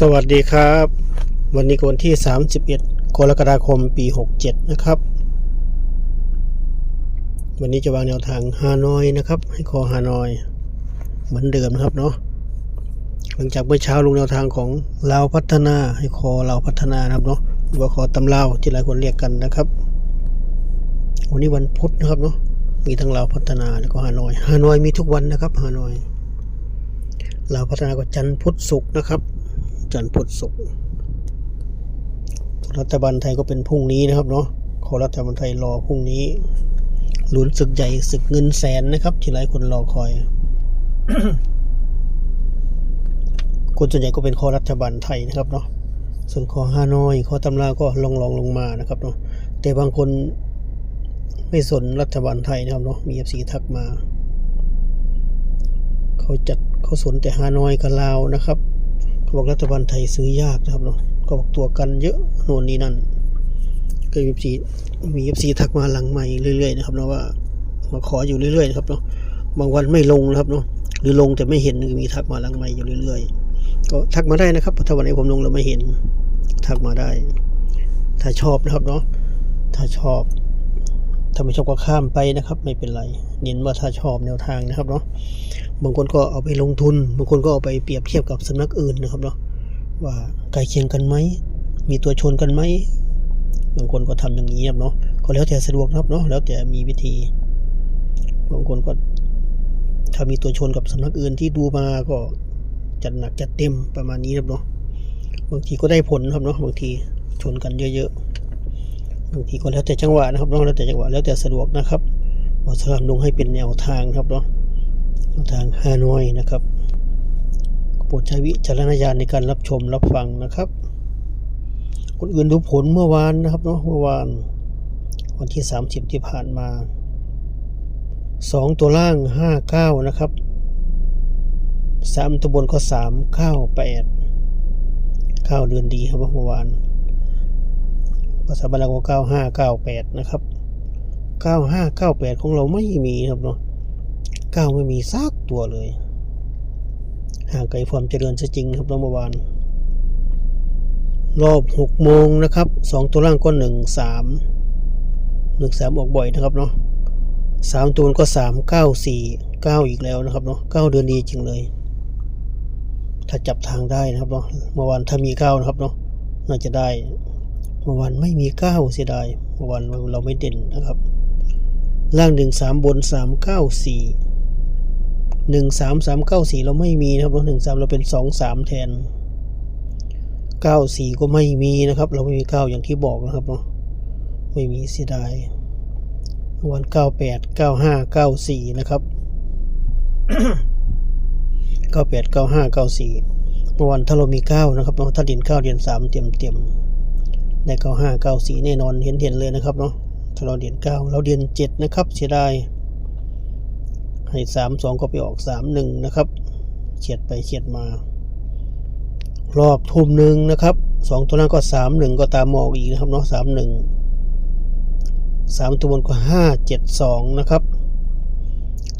สวัสดีครับ วันนี้กวันที่ 31 กรกฎาคม ปี 67 นะครับ วันนี้จะวางแนวทางฮานอยนะครับ ให้คอฮานอย เหมือนเดิมนะครับเนาะหลังจากเมื่อเช้าลงแนวทางของลาวพัฒนาให้คอลาวพัฒนานะครับเนาะหรือว่าคอตำลาวที่หลายคนเรียกกันนะครับ วันนี้วันพุธนะครับเนาะมีทั้งลาวพัฒนาแล้วก็ฮานอยฮานอยมีทุกวันนะครับฮานอยลาวพัฒนาก็จันทร์พุธศุกร์นะครับ จันทร์พุธศุกร์รัฐบาลไทยก็เป็นพรุ่งนี้นะครับเนาะขอรัฐบาลไทยรอพรุ่งนี้ลุ้นศึกใหญ่ศึกเงินแสนนะครับ ที่หลายคนรอคอย คนส่วนใหญ่ก็เป็นข้อรัฐบาลไทยนะครับเนาะส่วนข้อฮานอยข้อตำราก็ลองลองลงมานะครับเนาะแต่บางคนไม่สนรัฐบาลไทยนะครับเนาะมีเอฟซีทักมา เขาจัดเขาสนแต่ฮานอยกับลาวนะครับ เขาบอกรัฐบาลไทยซื้อยากนะครับเนาะก็บอกตัวกันเยอะโน่นนี่นั่นก็มีซีมีเอฟซีทักมาหลังใหม่เรื่อยๆนะครับเนาะว่ามาขออยู่เรื่อยๆนะครับเนาะบางวันไม่ลงนะครับเนาะหรือลงแต่ไม่เห็นมีทักมาหลังใหม่อยู่เรื่อยๆ ก็ทักมาได้นะครับถ้าวันไหนผมลงแล้วไม่เห็นทักมาได้ ถ้าชอบนะครับเนาะถ้าชอบ ถ้าไม่ชอบก็ข้ามไปนะครับ ไม่เป็นไร เน้นว่าถ้าชอบแนวทางนะครับเนาะบางคนก็เอาไปลงทุน บางคนก็เอาไปเปรียบเทียบกับสำนักอื่นนะครับเนาะว่าใกล้เคียงกันไหมมีตัวชนกันไหมบางคนก็ทำอย่างนี้ครับเนาะก็แล้วแต่สะดวกครับเนาะแล้วแต่มีวิธี บางคนก็ถ้ามีตัวชนกับสำนักอื่นที่ดูมาก็จัดหนักจัดเต็มประมาณนี้ครับเนาะบางทีก็ได้ผลครับเนาะบางทีชนกันเยอะๆ บางทีก็แล้วแต่จังหวะนะครับเนาะแล้วแต่จังหวะแล้วแต่สะดวกนะครับเราสลับลงให้เป็นแนวทางครับเนาะทางฮานอยนะครับโปรดใช้วิจารณญาณในการรับชมรับฟังนะครับ คนอื่นดูผลเมื่อวานนะครับเนาะเมื่อวาน วันที่ 30 ที่ผ่านมา 2 ตัวล่าง 59 นะครับ 3 ตัวบนก็ 3 9 8 9 เดือนดีครับเมื่อวาน ภาษาบาลีก็95 98นะครับ95 98ของเราไม่มีครับเนาะก้าไม่มีซากตัวเลยห่างไกลความเจริญซะจริงครับเมื่อวานรอบหกโมงนะครับสองตัวล่างก็หนึ่งสามหนึ่งสามออกบ่อยนะครับเนาะสามตัวก็สามเก้าสี่เก้าอีกแล้วนะครับเนาะเก้าเดือนดีจริงเลย ถ้าจับทางได้นะครับเนาะเมื่อวานถ้ามีเก้านะครับเนาะน่าจะได้ เมื่อวานไม่มีเก้าเสียดายเมื่อวานเราไม่เด่นนะครับ ล่างหนึ่งสามบนสามเก้าสี่หนึ่งสามสามเก้าสี่เราไม่มีนะครับหนึ่งสามเราเป็นสองสามแทนเก้าสี่ก็ไม่มีนะครับ เราไม่มีเก้าอย่างที่บอกนะครับเนาะไม่มีเสียดายวันเก้าแปดเก้าห้าเก้าสี่นะครับเก้าแปดเก้าห้าเก้าสี่เมื่อวันถ้าเรามีเก้านะครับเนาะถ้าเด่นเก้าเด่นสามเต็มเต็ม ได้เก้าห้าเก้าสี่แน่นอนเห็นเห็นเลยนะครับเนาะถ้าเราเด่นเก้าเราเด่นเจ็ดนะครับเสียดายให้สามสองก็ไปออกสามหนึ่งนะครับเฉียดไปเฉียดมา รอบทุ่มหนึ่งนะครับสองตัวนั้นก็สามหนึ่งก็ตามมออกอีกนะครับเนาะสามหนึ่งสามตัวบนก็ห้าเจ็ดสองนะครับ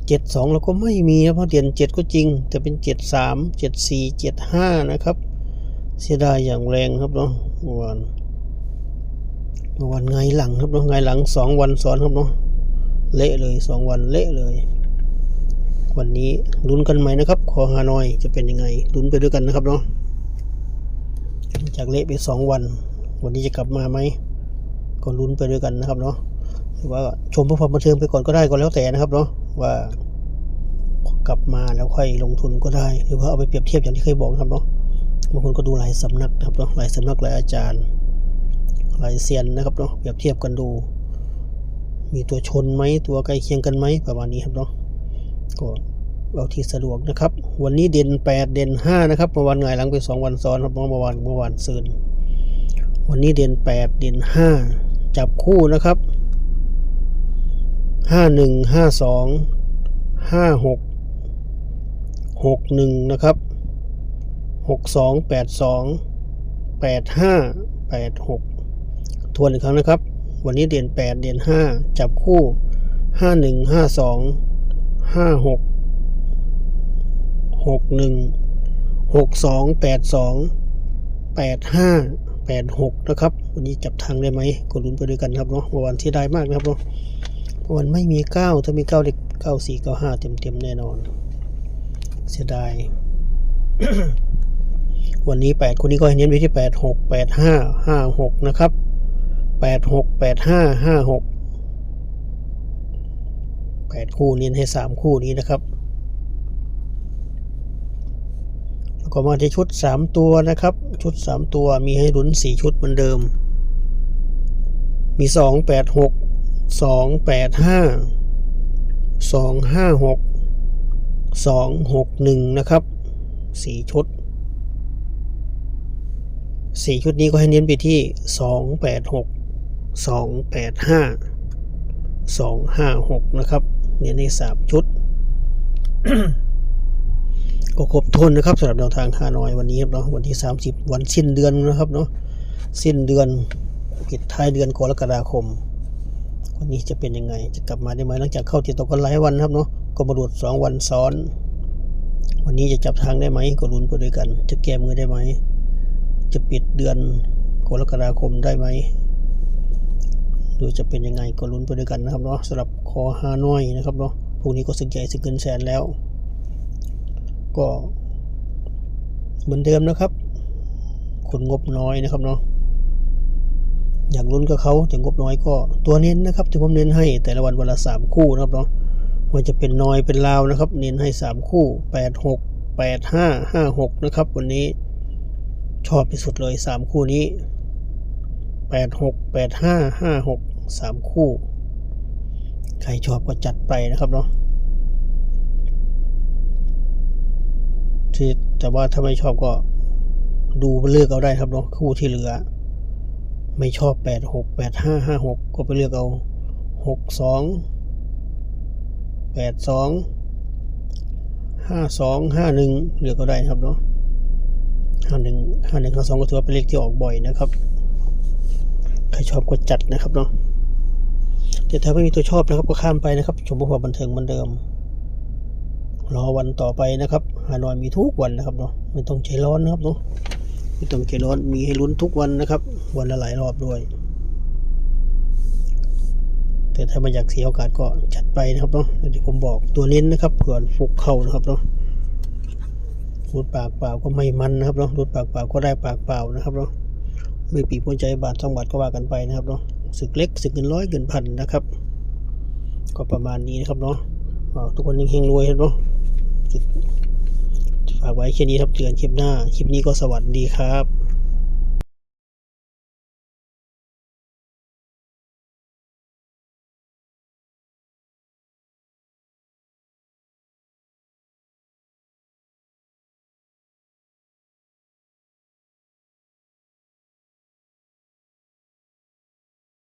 เจ็ดสองเราก็ไม่มีนะเพราะเด่นเจ็ดก็จริง แต่เป็นเจ็ดสามเจ็ดสี่เจ็ดห้านะครับ เสียดายอย่างแรงครับเนาะวาน เมื่อวานไงหลังครับเนาะไงหลังสองวันซ้อนครับเนาะเละเลยสองวันเละเลย วันนี้ลุ้นกันไหมนะครับขอฮานอยจะเป็นยังไงลุ้นไปด้วยกันนะครับเนาะจากเละไปสองวัน วันนี้จะกลับมาไหมก็ลุ้นไปด้วยกันนะครับเนาะหรือว่าชมเพื่อความบันเทิงไปก่อนก็ได้ก็แล้วแต่นะครับเนาะว่ากลับมาแล้วค่อยลงทุนก็ได้ หรือว่าเอาไปเปรียบเทียบอย่างที่เคยบอกนะครับเนาะบางคนก็ดูหลายสำนักนะครับเนาะหลายสำนักหลายอาจารย์ หลายเซียนนะครับเนาะเปรียบเทียบกันดู มีตัวชนไหมตัวใกล้เคียงกันไหมประมาณนี้ครับเนาะก็เอาที่สะดวกนะครับ วันนี้เด่น 8 เด่น 5 นะครับเมื่อวานไงายหลังไป 2 วันซ้อนครับเมื่อวานเมื่อวานซืนวันนี้เด่น 8 เด่น 5 จับคู่นะครับ 51 52 56 61 นะครับ 62 82 85 86 ทวนอีกครั้งนะครับ วันนี้เด่น 8 เด่น 5 จับคู่ 51 52ห้าหกหกหนึ่งหกสองแปดสองแปดห้าแปดหกนะครับ วันนี้จับทางได้ไหมก็ลุ้นไปด้วยกันครับเนาะวันที่ได้มากนะครับเนาะวันไม่มีเก้าถ้ามีเก้าเด็กเก้าสี่เก้าห้าเต็มเต็มแน่นอน เสียดายวันนี้แปดคนนี้ก็ให้เน้นไปที่แปดหกแปดห้าห้าหกนะครับ แปดหกแปดห้าห้าหกแปดคู่เน้นให้สามคู่นี้นะครับ แล้วก็มาที่ชุดสามตัวนะครับ ชุดสามตัวมีให้ลุ้นสี่ชุดเหมือนเดิม มีสองแปดหกสองแปดห้าสองห้าหกสองหกหนึ่งนะครับสี่ชุดสี่ชุดนี้ก็ให้เน้นไปที่สองแปดหก สองแปดห้าสองห้าหกนะครับเน้นในสามชุดก็ครบถ้วนนะครับสำหรับแนวทางฮานอยวันนี้ครับเนาะวันที่ 30 วันสิ้นเดือนนะครับเนาะสิ้นเดือนปิดท้ายเดือนกรกฎาคม วันนี้จะเป็นยังไง จะกลับมาได้ไหมหลังจากเข้าติดต่อกันหลายวันครับเนาะก็มาดูดสองวันซ้อน วันนี้จะจับทางได้ไหมก็ลุ้นไปด้วยกัน จะแก้มือได้ไหมจะปิดเดือนกรกฎาคมได้ไหม หรือจะเป็นยังไงก็ลุ้นไปด้วยกันนะครับเนาะสำหรับคอฮานอยนะครับเนาะพรุ่งนี้ก็สึกใหญ่สึกเกินแสนแล้ว ก็เหมือนเดิมนะครับ คนงบน้อยนะครับเนาะอยากลุ้นกับเขาแต่งบน้อยก็ตัวเน้นนะครับที่ผมเน้นให้แต่ละวันวันละสามคู่นะครับเนาะมันจะเป็นน้อยเป็นลาวนะครับ เน้นให้สามคู่แปดหกแปดห้าห้าหกนะครับ วันนี้ชอบที่สุดเลยสามคู่นี้ แปดหกแปดห้าห้าหกสามคู่ ใครชอบก็จัดไปนะครับเนาะที่แต่ว่าถ้าไม่ชอบก็ดูเลือกเอาได้ครับเนาะคู่ที่เหลือ ไม่ชอบแปดหกแปดห้าห้าหกก็ไปเลือกเอาหกสองแปดสองห้าสองห้าหนึ่งเลือกก็ได้ครับเนาะห้าหนึ่งห้าหนึ่งห้าสองก็ถือว่าเป็นเลขที่ออกบ่อยนะครับ ใครชอบก็จัดนะครับเนาะแต่ถ้าไม่มีตัวชอบนะครับก็ข้ามไปนะครับ ชมพวกบันเทิงเหมือนเดิม รอวันต่อไปนะครับฮานอยมีทุกวันนะครับเนาะไม่ต้องใจร้อนนะครับเนาะไม่ต้องใจร้อนมีให้ลุ้นทุกวันนะครับ วันละหลายรอบด้วย แต่ถ้าไม่อยากเสียโอกาสก็จัดไปนะครับเนาะอย่างที่ผมบอกตัวเน้นนะครับเผื่อฟุกเข้านะครับเนาะรุดปากเปล่าก็ไม่มันนะครับเนาะรุดปากเปล่าก็ได้ปากเปล่านะครับเนาะ ไม่ปีหัวใจบาทสองบาทก็ว่ากันไปนะครับเนาะสึกเล็กสึกเงินร้อยเงินพันนะครับ ก็ประมาณนี้นะครับเนาะทุกคนยังเฮงรวยครับเนาะฝากไว้แค่นี้ครับเจอกันคลิปหน้า คลิปนี้ก็สวัสดีครับ